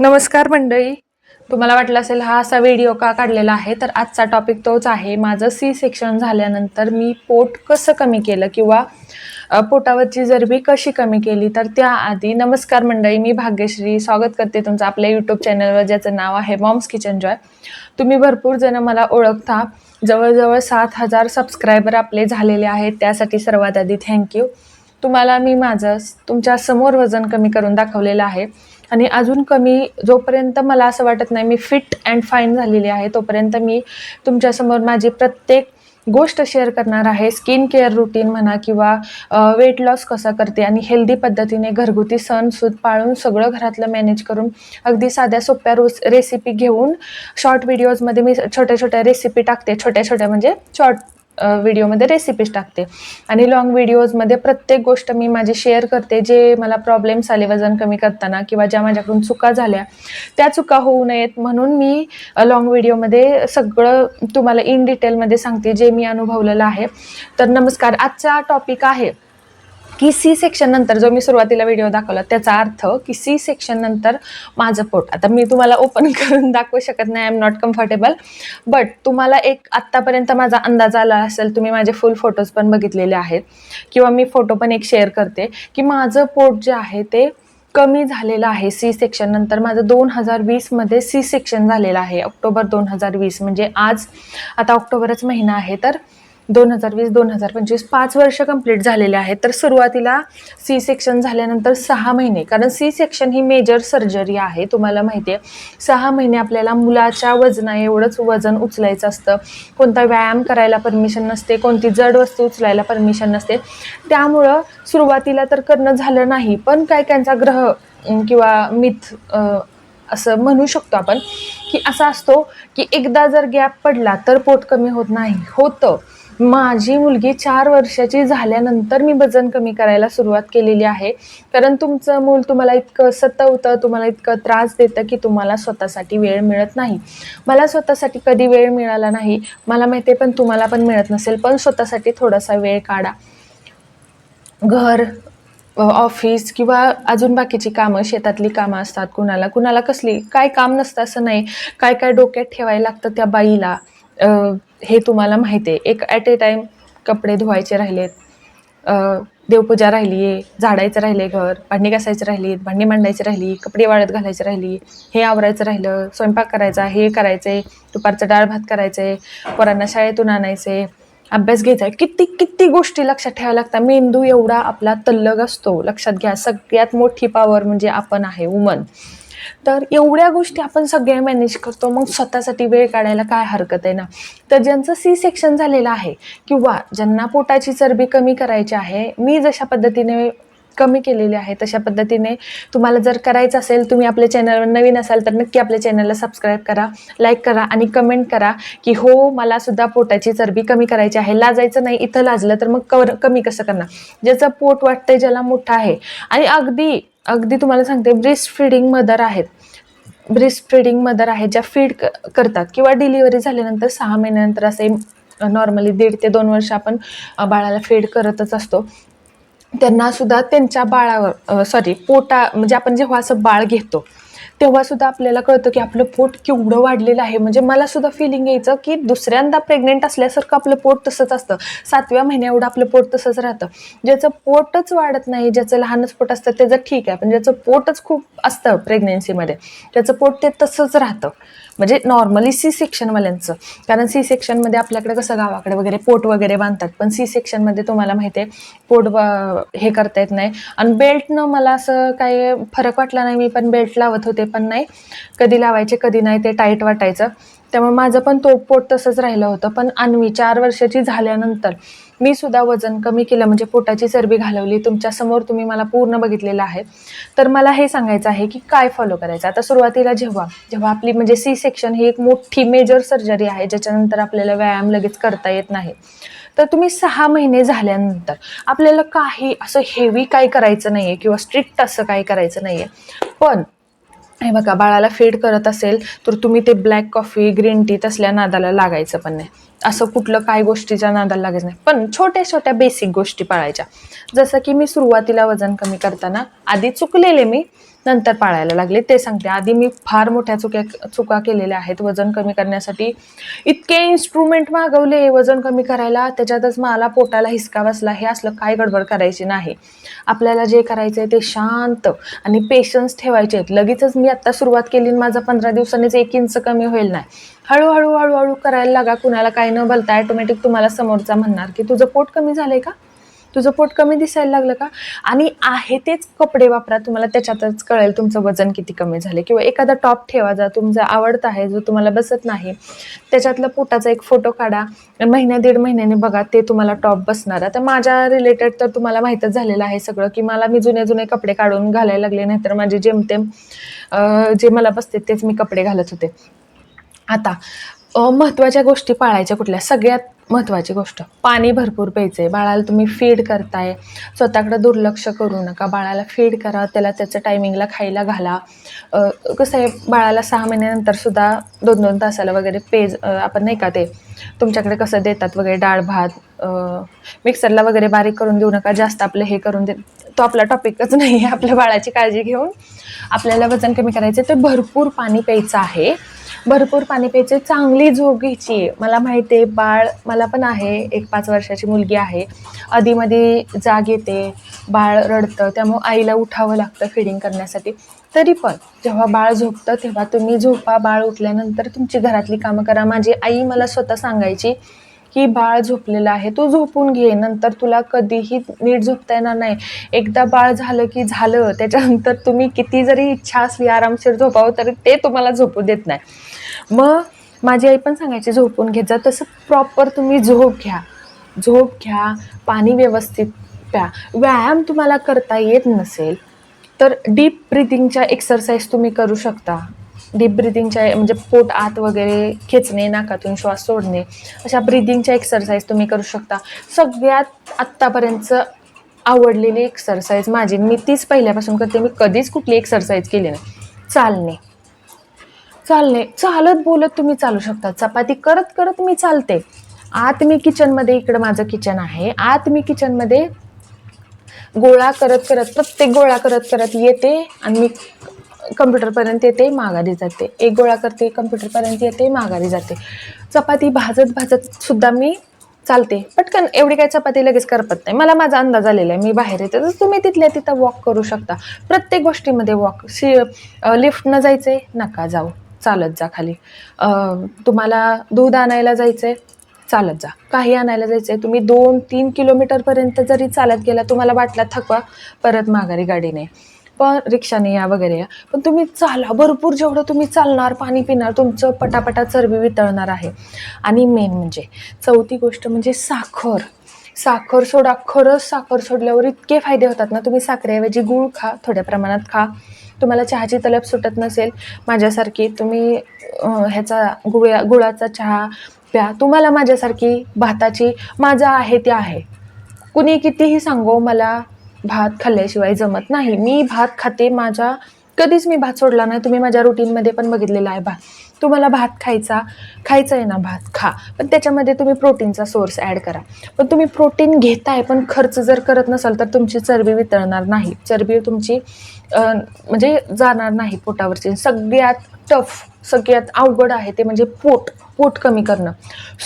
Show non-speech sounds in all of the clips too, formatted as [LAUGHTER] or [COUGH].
नमस्कार मंडळी. तुम्हाला वाटलं असेल हा असा व्हिडिओ का काढलेला आहे तर आजचा टॉपिक तोच आहे. माझं सी सेक्शन झाल्यानंतर मी पोट कसं कमी केलं किंवा पोटावरची चरबी कशी कमी केली तर त्याआधी नमस्कार मंडळी मी भाग्यश्री स्वागत करते तुमचं आपल्या यूट्यूब चॅनलवर ज्याचं नाव आहे मॉम्स किचन जॉय तुम्ही भरपूर जण मला ओळखता. जवळजवळ सात हजार सबस्क्रायबर आपले झालेले आहेत. त्यासाठी सर्वात आधी थँक्यू तुम्हाला मी माझं तुमच्यासमोर वजन कमी करून दाखवलेलं आहे. आणि अजून कमी जोपर्यंत मला असं वाटत नाही मी फिट अँड फाईन झालेली आहे तोपर्यंत मी तुमच्यासमोर माझी प्रत्येक गोष्ट शेअर करणार आहे. स्किन केअर रुटीन म्हणा किंवा वेट लॉस कसा करते आणि हेल्दी पद्धतीने घरगुती सण सूद पाळून सगळं घरातलं मॅनेज करून अगदी साध्या सोप्या रोस रेसिपी घेऊन शॉर्ट व्हिडिओजमध्ये मी छोट्या छोट्या रेसिपी टाकते. छोट्या छोट्या म्हणजे शॉर्ट व्हिडिओमध्ये रेसिपीज टाकते. आणि लॉंग व्हिडिओजमध्ये प्रत्येक गोष्ट मी माझी शेअर करते जे मला प्रॉब्लेम्स आले वजन कमी करताना किंवा ज्या माझ्याकडून चुका झाल्या त्या चुका होऊ नयेत म्हणून मी लॉंग व्हिडिओमध्ये सगळं तुम्हाला इन डिटेलमध्ये सांगते जे मी अनुभवलेलं आहे. तर नमस्कार आजचा टॉपिक आहे की सी सेक्शन नंतर जो मी सुरुवातीला व्हिडिओ दाखवला त्याचा अर्थ की सी सेक्शन नंतर माझं पोट. आता मी तुम्हाला ओपन [LAUGHS] करून दाखवू शकत नाही I am not comfortable but तुम्हाला एक आत्तापर्यंत माझा अंदाज आला असेल तुम्ही माझे फुल फोटोज पण बघितलेले आहेत. किंवा मी फोटो पण एक शेअर करते की माझं पोट जे आहे ते कमी झालेलं आहे. सी सेक्शन नंतर माझं दोन हजार वीसमध्ये सी सेक्शन झालेलं आहे. ऑक्टोबर दोन हजार वीस म्हणजे आज. आता ऑक्टोबरच महिना आहे तर दोन हजार वीस दोन हजार पंचवीस पाच वर्ष कंप्लीट झालेले आहेत. तर सुरुवातीला सी सेक्शन झाल्यानंतर सहा महिने कारण सी सेक्शन ही मेजर सर्जरी आहे तुम्हाला माहिती आहे सहा महिने आपल्याला मुलाच्या वजना एवढंच वजन उचलायचं असतं. कोणता व्यायाम करायला परमिशन नसते कोणती जड वस्तू उचलायला परमिशन नसते. त्यामुळं सुरुवातीला तर करणं झालं नाही पण काय त्यांचा ग्रह किंवा मिथ असं म्हणू शकतो आपण की असा असतो की एकदा जर गॅप पडला तर पोट कमी होत नाही होतं. माझी मुलगी चार वर्षाची झाल्यानंतर मी वजन कमी करायला सुरुवात केलेली आहे. कारण तुमचं मूल तुम्हाला इतकं सतवतं तुम्हाला इतकं त्रास देतं की तुम्हाला स्वतःसाठी वेळ मिळत नाही. मला स्वतःसाठी कधी वेळ मिळाला नाही. मला माहिती आहे पण तुम्हाला पण मिळत नसेल. पण स्वतःसाठी थोडासा वेळ काढा. घर ऑफिस किंवा अजून बाकीची कामं शेतातली कामं असतात कुणाला. कुणाला कसली काय काम नसतं असं नाही. काय काय डोक्यात ठेवायला लागतं त्या बाईला. हे तुम्हाला माहिती आहे. एक ॲट ए टाईम कपडे धुवायचे राहिलेत. देवपूजा राहिली आहे झाडायचं राहिले घर भांडी घासायची राहिली भांडी मांडायची राहिली कपडे वाळत घालायची राहिली हे आवरायचं राहिलं स्वयंपाक करायचा हे करायचंय दुपारचं डाळ भात करायचंय पोरांना शाळेतून आणायचे अभ्यास घ्यायचा आहे. किती किती गोष्टी लक्षात ठेवाव्या लागतात. मेंदू एवढा आपला तल्लग असतो. लक्षात घ्या. सगळ्यात मोठी पॉवर म्हणजे आपण आहे वुमन तर एवढ्या गोष्टी आपण सगळ्या मॅनेज करतो. मग स्वतःसाठी वेळ काढायला काय हरकत आहे ना? तर ज्यांचं सी सेक्शन झालेलं आहे किंवा ज्यांना पोटाची चरबी कमी करायची आहे मी जशा पद्धतीने कमी केलेली आहे तशा पद्धतीने तुम्हाला जर करायचं असेल तुम्ही आपल्या चॅनलवर नवीन असाल तर नक्की आपल्या चॅनलला सबस्क्राईब करा लाईक करा आणि कमेंट करा की हो मला सुद्धा पोटाची चरबी कमी करायची आहे. लाजायचं नाही इथं लाजलं तर मग कवर कमी कसं करणार? ज्याचं पोट वाटतंय ज्याला मोठं आहे. आणि अगदी अगदी तुम्हाला सांगते ब्रेस्ट फीडिंग मदर आहेत. ब्रेस्ट फीडिंग मदर आहेत ज्या फीड करतात. किंवा डिलिव्हरी झाल्यानंतर सहा महिन्यानंतर असे नॉर्मली दीड ते दोन वर्ष आपण बाळाला फीड करतच असतो. त्यांना सुद्धा त्यांच्या बाळावर सॉरी पोटा म्हणजे आपण जेव्हा असं बाळ घेतो तेव्हा सुद्धा आपल्याला कळतं की आपलं पोट केवढं वाढलेलं आहे. म्हणजे मला सुद्धा फिलिंग यायचं की दुसऱ्यांदा प्रेग्नेंट असल्यासारखं आपलं पोट तसंच असतं. सातव्या महिन्या एवढं आपलं पोट तसंच राहतं. ज्याचं पोटच वाढत नाही ज्याचं लहानच पोट असतं त्याचं ठीक आहे. पण ज्याचं पोटच खूप असतं प्रेग्नेन्सीमध्ये त्याचं पोट ते तसंच राहतं. म्हणजे नॉर्मली सी सेक्शनवाल्यांचं कारण सी सेक्शनमध्ये आपल्याकडे कसं गावाकडे वगैरे पोट वगैरे बांधतात. पण सी सेक्शनमध्ये तुम्हाला माहिती आहे पोट हे करता येत नाही. आणि बेल्टनं मला असं काही फरक वाटला नाही. मी पण बेल्ट लावत होते. पण नाही. कधी लावायचे कधी नाही ते टाईट वाटायचं. त्यामुळे माझं पण तो पोट तसंच राहिलं होतं. पण अन्वी चार वर्षाची झाल्यानंतर मी सुद्धा वजन कमी केलं. म्हणजे पोटाची चरबी घालवली. तुमच्यासमोर तुम्ही मला पूर्ण बघितलेलं आहे. तर मला हे सांगायचं आहे की काय फॉलो करायचं? आता सुरुवातीला जेव्हा जेव्हा आपली म्हणजे सी सेक्शन ही एक मोठी मेजर सर्जरी आहे ज्याच्यानंतर आपल्याला व्यायाम लगेच करता येत नाही. तर तुम्ही सहा महिने झाल्यानंतर आपल्याला काही असं हेवी काय करायचं नाही आहे किंवा स्ट्रिक्ट असं काय करायचं नाही आहे पण हे बघा बाळाला फीड करत असेल तर तुम्ही ते ब्लॅक कॉफी ग्रीन टी तसल्या नादाला लागायचं पण नाही. असं कुठलं काय गोष्टीच्या नादाला लागायचं नाही. पण छोट्या छोट्या बेसिक गोष्टी पाळायच्या. जसं की मी सुरुवातीला वजन कमी करताना आधी चुकलेले मी नंतर पाळायला लागले. ते सांगते आधी मी फार मोठ्या चुक्या चुका केलेल्या आहेत. वजन कमी करण्यासाठी इतके इन्स्ट्रुमेंट मागवले वजन कमी करायला. त्याच्यातच मला पोटाला हिसका बसला. हे असलं काय गडबड करायची नाही. आपल्याला जे करायचं आहे ते शांत आणि पेशन्स ठेवायचे आहेत. लगेचच मी आत्ता सुरुवात केली आणि माझा पंधरा दिवसांनीच एक इंच कमी होईल नाही. हळूहळू हळूहळू करायला लागा. कुणाला काय न बोलता ॲटोमॅटिक तुम्हाला समोरचा म्हणणार की तुझं पोट कमी झालं आहे का? तुझं पोट कमी दिसायला लागलं का? आणि आहे तेच कपडे वापरा तुम्हाला त्याच्यातच कळेल तुमचं वजन किती कमी झाले किंवा एखादा टॉप ठेवा जा तुमचा आवडता आहे जो तुम्हाला बसत नाही त्याच्यातला पोटाचा एक फोटो काढा. महिन्या दीड महिन्याने बघा ते तुम्हाला टॉप बसणार. आता माझ्या रिलेटेड तर तुम्हाला माहीतच झालेलं आहे सगळं की मला मी जुने जुने कपडे काढून घालायला लागले नाहीतर माझे जेमतेम जे मला बसते तेच मी कपडे घालत होते. आता महत्त्वाच्या गोष्टी पाळायच्या कुठल्या? सगळ्यात महत्त्वाची गोष्ट. पाणी भरपूर प्यायचं आहे बाळाला तुम्ही फीड करताय. स्वतःकडे दुर्लक्ष करू नका. बाळाला फीड करा. त्याला त्याच्या टायमिंगला खायला घाला. कसं आहे बाळाला सहा महिन्यानंतर सुद्धा दोन दोन तासाला वगैरे पेज आपण नाही का ते तुमच्याकडे कसं देतात वगैरे डाळ भात मिक्सरला वगैरे बारीक करून देऊ नका. जास्त आपलं हे करून दे तो आपला टॉपिकच नाही आहे. आपल्या बाळाची काळजी घेऊन आपल्याला वजन कमी करायचं तर भरपूर पाणी प्यायचं आहे. भरपूर पाणी प्यायचे. चांगली झोप घ्यायची आहे मला माहिती आहे बाळ मला पण आहे. एक पाच वर्षाची मुलगी आहे. आधीमध्ये जाग येते बाळ रडतं त्यामुळं आईला उठावं लागतं फिडिंग करण्यासाठी. तरी पण जेव्हा बाळ झोपतं तेव्हा तुम्ही झोपा बाळ उठल्यानंतर तुमची घरातली कामं करा. माझी आई मला स्वतः सांगायची की बाळ झोपलेलं आहे तू झोपून घे नंतर तुला कधीही नीट झोपता येणार नाही. एकदा बाळ झालं की झालं त्याच्यानंतर तुम्ही किती जरी इच्छा असली आरामशीर झोपावं तरी ते तुम्हाला झोपू देत नाही. मग माझी आई पण सांगायची झोपून घेत जा तसं प्रॉपर तुम्ही झोप घ्या. झोप घ्या पाणी व्यवस्थित प्या. व्यायाम तुम्हाला करता येत नसेल तर डीप ब्रिथिंगच्या एक्सरसाइज तुम्ही करू शकता. डीप ब्रिदिंगच्या म्हणजे पोट आत वगैरे खेचणे नाकातून श्वास सोडणे अशा ब्रिदिंगच्या एक्सरसाइज तुम्ही करू शकता. सगळ्यात आत्तापर्यंत आवडलेली एक्सरसाइज माझी. मी तीच पहिल्यापासून करते. मी कधीच कुठली एक्सरसाइज केली नाही. चालणे. चालणे. चालत बोलत तुम्ही चालू शकता. चपाती करत करत मी चालते. आत मी किचनमध्ये इकडं माझं किचन आहे. आत मी किचनमध्ये गोळा करत करत प्रत्येक गोळा करत करत येते आणि मी कम्प्युटरपर्यंत येते माघारी जाते. एक गोळा करते कम्प्युटरपर्यंत येते माघारी जाते. चपाती भाजत भाजत सुद्धा मी चालते. पटकन एवढी काही चपाती लगेच करपत नाही. मला माझा अंदाज आलेला आहे. मी बाहेर येते. तर तुम्ही तिथल्या तिथं वॉक करू शकता. प्रत्येक गोष्टीमध्ये वॉक शी लिफ्टनं जायचं आहे नका जाऊ. चालत जा खाली. तुम्हाला दूध आणायला जायचं आहे चालत जा. काही आणायला जायचं आहे तुम्ही दोन तीन किलोमीटरपर्यंत जरी चालत गेला तुम्हाला वाटला थकवा परत माघारी गाडीने. पण रिक्षाने या वगैरे. या पण तुम्ही चाला भरपूर जेवढं तुम्ही चालणार पाणी पिणार तुमचं पटापटा चरबी वितळणार आहे. आणि मेन म्हणजे चौथी गोष्ट म्हणजे साखर. साखर सोडा खरंच साखर सोडल्यावर इतके फायदे होतात ना तुम्ही साखरेऐवजी गूळ खा थोड्या प्रमाणात खा. तुम्हाला चहाची तलब सुटत नसेल माझ्यासारखी तुम्ही ह्याचा गुळ्या गुळाचा चहा प्या. तुम्हाला माझ्यासारखी भाताची माझं आहे ते आहे. कुणी कितीही सांगो मला भात खाल्ल्याशिवाय जमत नाही. मी भात खाते माझ्या कधीच मी भात सोडला नाही. तुम्ही माझ्या रुटीनमध्ये पण बघितलेला आहे भात. तुम्हाला भात खायचा खायचा आहे ना भात? खा. पण त्याच्यामध्ये तुम्ही प्रोटीनचा सोर्स ॲड करा. पण तुम्ही प्रोटीन घेताय पण खर्च जर करत नसाल तर तुमची चरबी वितळणार नाही. चरबी तुमची म्हणजे जाणार नाही पोटावरची. सगळ्यात टफ सगळ्यात अवघड आहे ते म्हणजे पोट. पोट कमी करणं.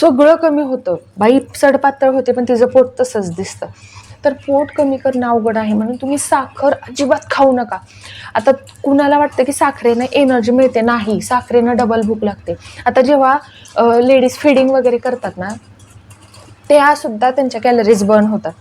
सगळं कमी होतं. बाई सडपातळ होते पण तिचं पोट तसंच दिसतं. तर पोट कमी करणं अवघड आहे म्हणून तुम्ही साखर अजिबात खाऊ नका. आता कुणाला वाटतं की साखरेनं एनर्जी मिळते? नाही. साखरेनं डबल भूक लागते. आता जेव्हा लेडीज फिडिंग वगैरे करतात ना त्या सुद्धा त्यांच्या कॅलरीज बर्न होतात.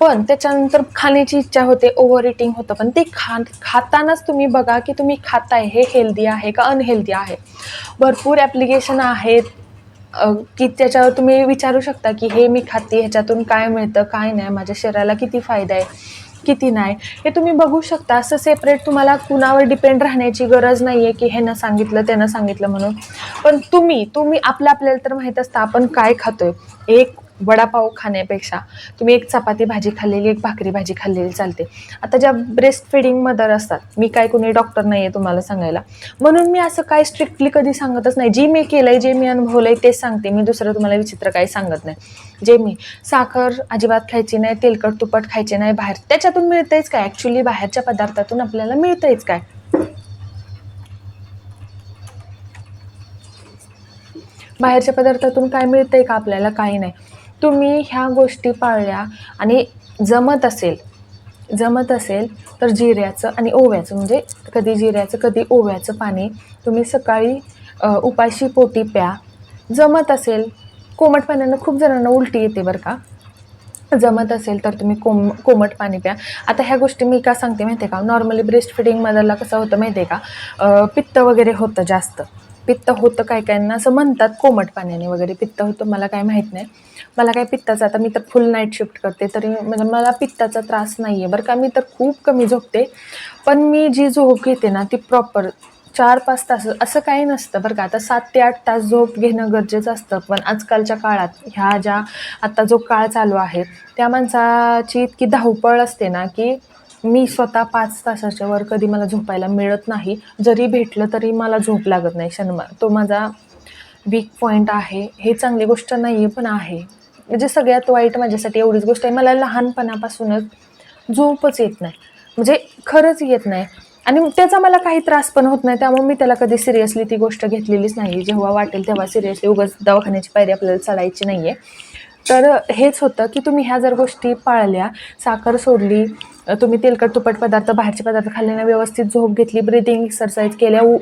पण त्याच्यानंतर खाण्याची इच्छा होते ओव्हर इटिंग होतं. पण ते खा खातानाच तुम्ही बघा की तुम्ही खाताय हे हेल्दी आहे का अनहेल्दी आहे? भरपूर ॲप्लिकेशन आहेत. की त्याच्यावर तुम्ही विचारू शकता की हे मी खाते ह्याच्यातून काय मिळतं काय नाही माझ्या शरीराला किती फायदा आहे किती नाही. हे तुम्ही बघू शकता असं सेपरेट तुम्हाला कुणावर डिपेंड राहण्याची गरज नाही आहे की ह्यानं सांगितलं त्यानं सांगितलं म्हणून. पण तुम्ही तुम्ही आपलं आपल्याला तर माहीत असतं आपण काय खातोय. एक वडापाव खाण्यापेक्षा तुम्ही एक चपाती भाजी खाल्लेली एक भाकरी भाजी खाल्लेली चालते. आता ज्या ब्रेस्ट फिडिंग मदर असतात मी काय कोणी डॉक्टर नाही आहे तुम्हाला सांगायला. म्हणून मी असं काय स्ट्रिक्टली कधी सांगतच नाही. जे मी केलंय जे मी अनुभवलंय तेच सांगते. मी दुसरं तुम्हाला विचित्र काही सांगत नाही. जे मी साखर अजिबात खायची नाही तेलकट तुपट खायचे नाही बाहेर त्याच्यातून मिळतंयच काय? ॲक्च्युली बाहेरच्या पदार्थातून आपल्याला मिळतंयच काय? बाहेरच्या पदार्थातून काय मिळतंय का आपल्याला? काही नाही. तुम्ही ह्या गोष्टी पाळल्या आणि जमत असेल जमत असेल तर जिऱ्याचं आणि ओव्याचं म्हणजे कधी जिऱ्याचं कधी ओव्याचं पाणी तुम्ही सकाळी उपाशी पोटी प्या. जमत असेल कोमट पाण्यानं खूप जणांना उलटी येते बरं का. जमत असेल तर तुम्ही कोम कोमट पाणी प्या. आता ह्या गोष्टी मी का सांगते माहिती आहे का? नॉर्मली ब्रेस्ट फिडिंग मदरला कसं होतं माहिती आहे का पित्त वगैरे होतं जास्त. पित्त होतं काय काहींना असं म्हणतात कोमट पाण्याने वगैरे. पित्त होतं मला काय माहीत नाही. मला काय पित्ताचा आता मी तर फुल नाईट शिफ्ट करते तरी म्हणजे मला पित्ताचा त्रास नाही आहे बरं का मी तर खूप कमी झोपते पण मी जी झोप घेते ना ती प्रॉपर चार पाच तास असं काही नसतं बरं का. आता सात ते आठ तास झोप घेणं गरजेचं असतं पण आजकालच्या काळात ह्या ज्या आत्ता जो काळ चालू आहे त्या माणसाची इतकी धावपळ असते ना की मी स्वतः पाच तासाच्या वर कधी मला झोपायला मिळत नाही. जरी भेटलं तरी मला झोप लागत नाही. शनिवार तो माझा वीक पॉईंट आहे. हे चांगली गोष्ट नाही आहे पण आहे. म्हणजे सगळ्यात वाईट माझ्यासाठी एवढीच गोष्ट आहे. मला लहानपणापासूनच झोपच येत नाही. म्हणजे खरंच येत नाही. आणि त्याचा मला काही त्रास पण होत नाही. त्यामुळे मी त्याला कधी सिरियसली ती गोष्ट घेतलेलीच नाही. जेव्हा वाटेल तेव्हा सिरियसली उगाच दवाखान्याची पायरी आपल्याला चढायची नाही आहे तर हेच होतं की तुम्ही ह्या जर गोष्टी पाळल्या साखर सोडली तुम्ही तेलकट तुपट पदार्थ बाहेरचे पदार्थ खाल्ल्याने व्यवस्थित झोप घेतली ब्रिदिंग एक्सरसाइज केल्या उ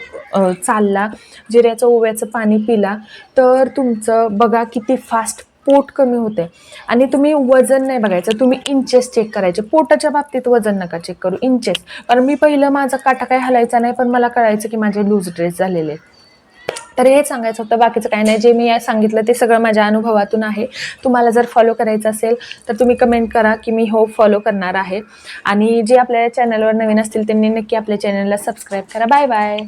चालला जिऱ्याचं ओव्याचं पाणी पिला तर तुमचं बघा किती फास्ट पोट कमी होते आणि तुम्ही वजन नाही बघायचं तुम्ही इंचेस चेक करायचे. पोटाच्या बाबतीत वजन नका चेक करू इंचेस कारण मी पहिलं माझा काटा काय हलायचा नाही पण मला कळायचं की माझे लूज ड्रेस झालेले आहेत. तर हे सांगायचं होतं बाकीचं काय नाही. जे मी सांगितलं ते सगळं माझ्या अनुभवातून आहे. तुम्हाला जर फॉलो करायचं असेल तर तुम्ही कमेंट करा की मी हो फॉलो करणार आहे. आणि जे आपल्या चॅनलवर नवीन असतील त्यांनी नक्की आपल्या चॅनलला सबस्क्राईब करा. Bye bye